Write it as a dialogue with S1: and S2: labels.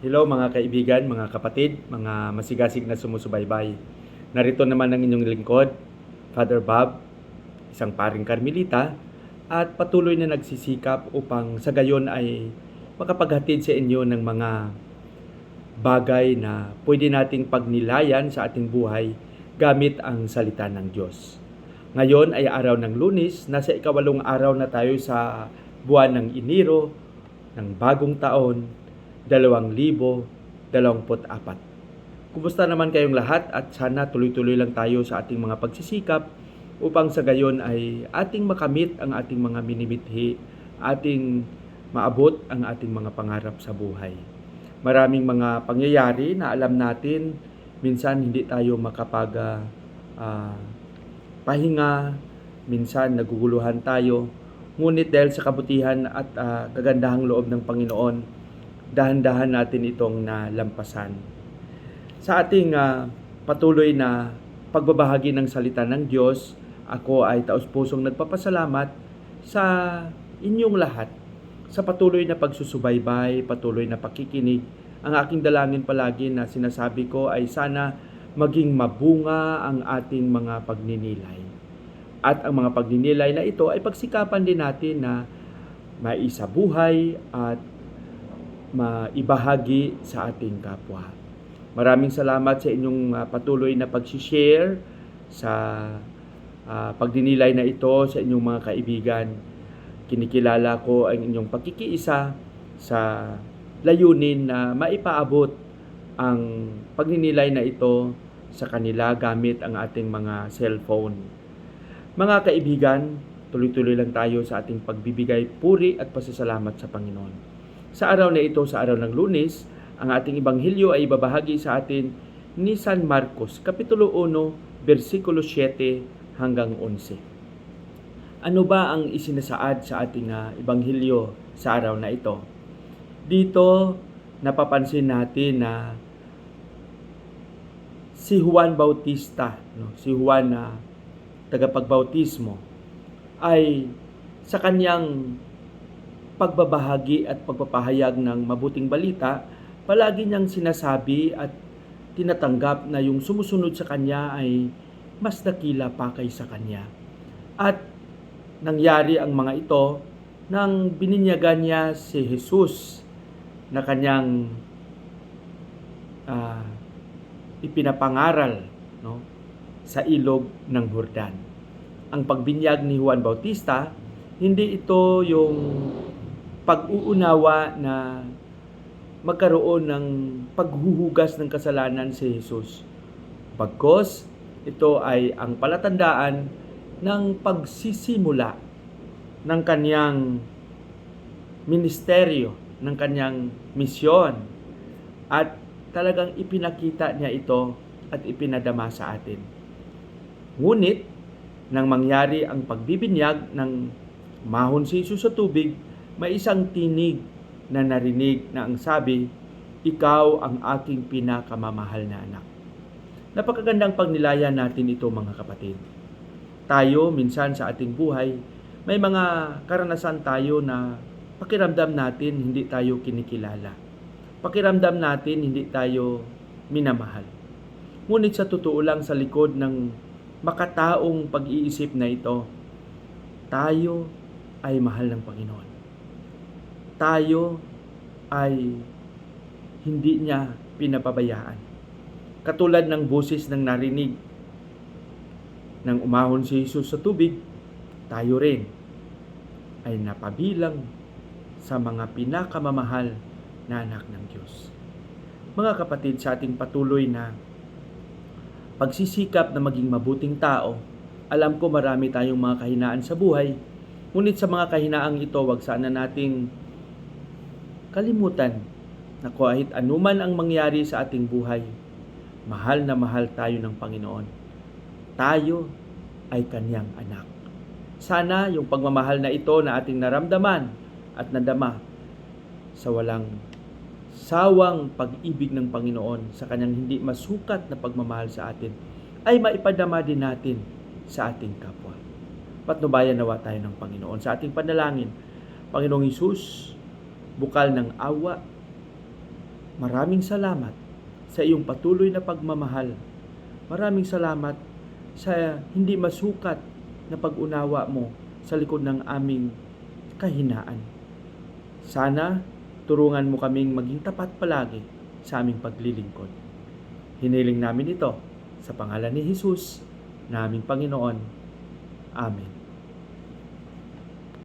S1: Hello mga kaibigan, mga kapatid, mga masigasig na sumusubaybay. Narito naman ang inyong lingkod, Father Bob, isang paring Karmelita, at patuloy na nagsisikap upang sa gayon ay makapaghatid sa inyo ng mga bagay na pwede nating pagnilayan sa ating buhay gamit ang salita ng Diyos. Ngayon ay araw ng lunis, nasa ikawalong araw na tayo sa buwan ng Enero ng bagong taon 2024. Kumusta naman kayong lahat at sana tuloy-tuloy lang tayo sa ating mga pagsisikap upang sa gayon ay ating makamit ang ating mga minimithi, ating maabot ang ating mga pangarap sa buhay. Maraming mga pangyayari na alam natin, minsan hindi tayo makapag ah, pahinga, minsan naguguluhan tayo, ngunit dahil sa kabutihan at ah, kagandahang loob ng Panginoon, dahan-dahan natin itong nalampasan. Sa ating ah, patuloy na pagbabahagi ng salita ng Diyos, ako ay taus-pusong nagpapasalamat sa inyong lahat sa patuloy na pagsusubaybay, patuloy na pakikinig. Ang aking dalangin palagi na sinasabi ko ay sana maging mabunga ang ating mga pagninilay. At ang mga pagninilay na ito ay pagsikapan din natin na maisabuhay at maibahagi sa ating kapwa. Maraming salamat sa inyong ah, patuloy na pag-share sa ah, pagdinilay na ito sa inyong mga kaibigan. Kinikilala ko ang inyong pagkikiisa sa layunin na maipaabot ang pagninilay na ito sa kanila gamit ang ating mga cellphone. Mga kaibigan, tuloy-tuloy lang tayo sa ating pagbibigay puri at pasasalamat sa Panginoon. Sa araw na ito, sa araw ng lunes, ang ating ibanghilyo ay ibabahagi sa atin ni San Marcos, Kapitulo 1, versikulo 7 hanggang 11. Ano ba ang isinasaad sa ating ah, ibanghilyo sa araw na ito? Dito, napapansin natin na si Juan Bautista, no, si Juan na tagapagbautismo, ay sa kanyang pagbabahagi at pagpapahayag ng mabuting balita, palagi niyang sinasabi at tinatanggap na yung sumusunod sa kanya ay mas dakila pa kaysa kanya. At nangyari ang mga ito nang bininyagan niya si Jesus na kanyang ah, ipinapangaral no, sa ilog ng Jordan. Ang pagbinyag ni Juan Bautista, hindi ito yung pag-uunawa na magkaroon ng paghuhugas ng kasalanan si Jesus. Pagkos, ito ay ang palatandaan ng pagsisimula ng kanyang ministeryo, ng kanyang misyon. At talagang ipinakita niya ito at ipinadama sa atin. Ngunit, nang mangyari ang pagbibinyag ng mahon si Jesus sa tubig, may isang tinig na narinig na ang sabi, Ikaw ang aking pinakamamahal na anak. Napakagandang pagnilayan natin ito mga kapatid. Tayo, minsan sa ating buhay, may mga karanasan tayo na pakiramdam natin hindi tayo kinikilala. Pakiramdam natin hindi tayo minamahal. Ngunit sa totoo lang sa likod ng makataong pag-iisip na ito, tayo ay mahal ng Panginoon. Tayo ay hindi niya pinapabayaan. Katulad ng boses ng narinig ng umahon si Jesus sa tubig, tayo rin ay napabilang sa mga pinakamamahal na anak ng Diyos. Mga kapatid, sa ating patuloy na pagsisikap na maging mabuting tao, alam ko marami tayong mga kahinaan sa buhay, ngunit sa mga kahinaang ito, wag sana nating kalimutan na kahit anuman ang mangyari sa ating buhay, mahal na mahal tayo ng Panginoon. Tayo ay kanyang anak. Sana yung pagmamahal na ito na ating naramdaman at nadama sa walang sawang pag-ibig ng Panginoon sa kanyang hindi masukat na pagmamahal sa atin ay maipadama din natin sa ating kapwa. Patnubayan nawa tayo ng Panginoon sa ating panalangin. Panginoong Isus, bukal ng awa, Maraming salamat sa iyong patuloy na pagmamahal. Maraming salamat sa hindi masukat na pag-unawa mo sa likod ng aming kahinaan. Sana turungan mo kaming maging tapat palagi sa aming paglilingkod. Hiniling namin ito sa pangalan ni Jesus, naming Panginoon. Amen.